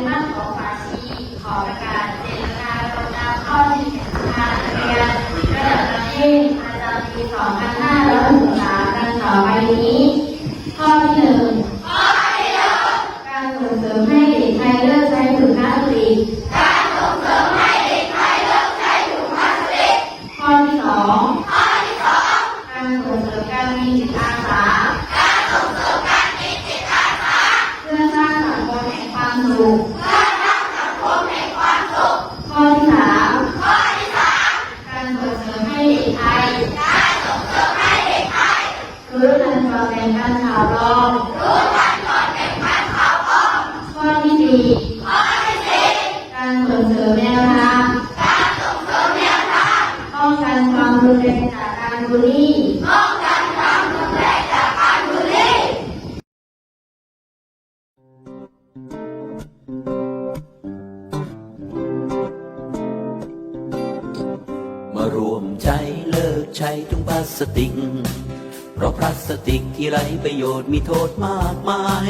นบ้านของฝาชีขอประกาศเจตนาลงนามข้อที่เขียนทางเรียนระดับประเทศประจำปี2563 สุขเพื่อสร้างสังคมแห่งความสุขข้อที่สามข้อที่สามการส่งเสริมให้เด็กไทยการส่งเสริมให้เด็กไทยรู้ทันก่อนแบ่งปันข่าวปลอมรู้ทันก่อนแบ่งปันข่าวปลอมข้อที่สี่ข้อที่สี่การส่งเสริมแนวทางการส่งเสริมแนวทางป้องกันความรุนแรงจากการบูลลี่ มารวมใจเลิกใช้ถุงพลาสติก เพราะพลาสติกที่ไร้ประโยชน์มีโทษมากมาย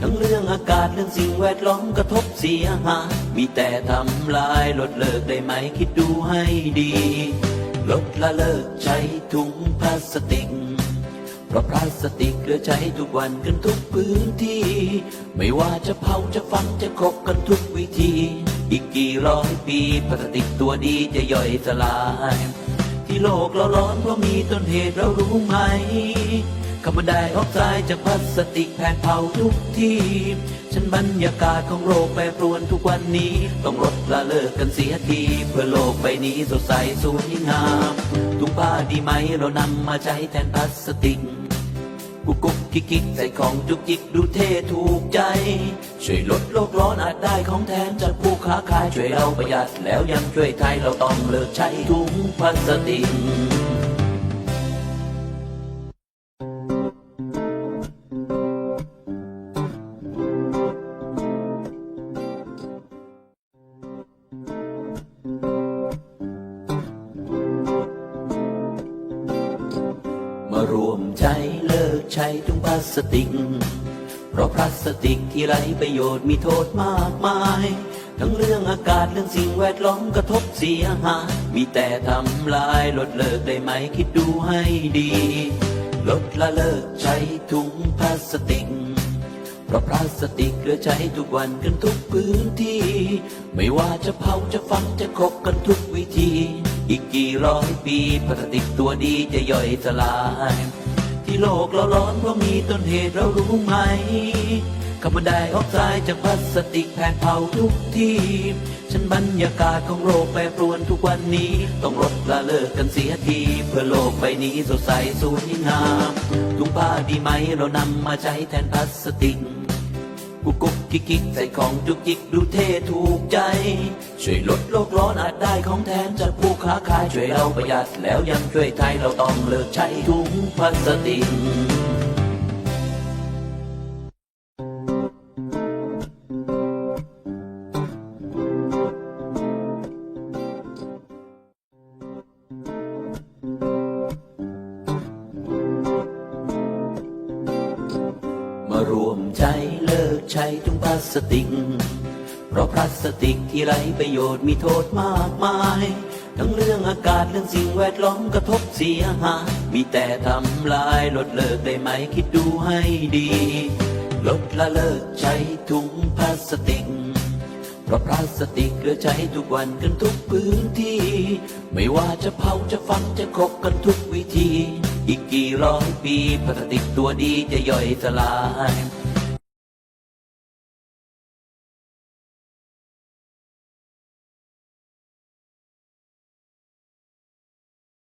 ทั้งเรื่องอากาศเรื่องสิ่งแวดล้อมกระทบเสียหาย มีแต่ทำลายลดเลิกได้ไหมคิดดูให้ดี ลดละเลิกใช้ถุงพลาสติกเพราะพลาสติกเหลือใช้ทุกวันกันทุกพื้นที่ ไม่ว่าจะเผาจะฝังจะคบกันทุกวิธี อีกกี่ร้อยปีพลาสติกตัวดีจะย่อยสลาย ที่โลกเราร้อนเพราะมีต้นเหตุเรารู้ไหมคาร์บอนไดออกไซด์จากพลาสติกแผนเผาทุกที่ ฉันบรรยากาศของโลกแปรปรวนทุกวันนี้ ต้องลดละเลิกกันเสียที เพื่อโลกใบนี้สดใสสวยงามถุงผ้าดีไหมเรานำมาใช้แทนพลาสติก กุกกุ๊กกิ๊กกิกใส่ของจุกจิกดูเท่ถูกใจ ช่วยลดโลกร้อนอาจได้ของแถมจากผู้ค้าขายช่วยเราประหยัดแล้วยังช่วยไทยเราต้องเลิกใช้ถุงพลาสติก มารวมใจเลิกใช้ถุงพลาสติก เพราะพลาสติกที่ไรประโยชน์มีโทษมากมาย ทั้งเรื่องอากาศเรื่องสิ่งแวดล้อมกระทบเสียหายมีแต่ทำลายลดเลิกได้ไหมคิดดูให้ดี ลดละเลิกใช้ถุงพลาสติกเพราะพลาสติกเหลือใช้ทุกวันกันทุกพื้นที่ ไม่ว่าจะเผาจะฝังจะคบกันทุกวิธี อีกกี่ร้อยปีพลาสติกตัวดีจะย่อยสลาย ที่โลกเราร้อนเพราะมีต้นเหตุเรารู้ไหมคาร์บอนไดออกไซด์จากพลาสติกแผนเผาทุกที่ ฉันบรรยากาศของโลกแปรปรวนทุกวันนี้ ต้องลดละเลิกกันเสียที เพื่อโลกใบนี้สดใสสวยงามถุงผ้าดีไหมเรานำมาใช้แทนพลาสติก กุ๊กกุ๊กกิ๊กกิ๊กใส่ของจุกจิกดูเท่ถูกใจ ช่วยลดโลกร้อนอาจได้ของแถมจากผู้ค้าขายช่วยเราประหยัดแล้วยังช่วยไทยเราต้องเลิกใช้ถุงพลาสติก มารวมใจเลิกใช้ถุงพลาสติก เพราะพลาสติกที่ไรประโยชน์มีโทษมากมาย ทั้งเรื่องอากาศเรื่องสิ่งแวดล้อมกระทบเสียหาย มีแต่ทำลายลดเลิกได้ไหมคิดดูให้ดี ลดละเลิกใช้ถุงพลาสติกเพราะพลาสติกเหลือใช้ทุกวันกันทุกพื้นที่ ไม่ว่าจะเผาจะฝังจะคบกันทุกวิธี อีกกี่ร้อยปีพลาสติกตัวดีจะย่อยสลาย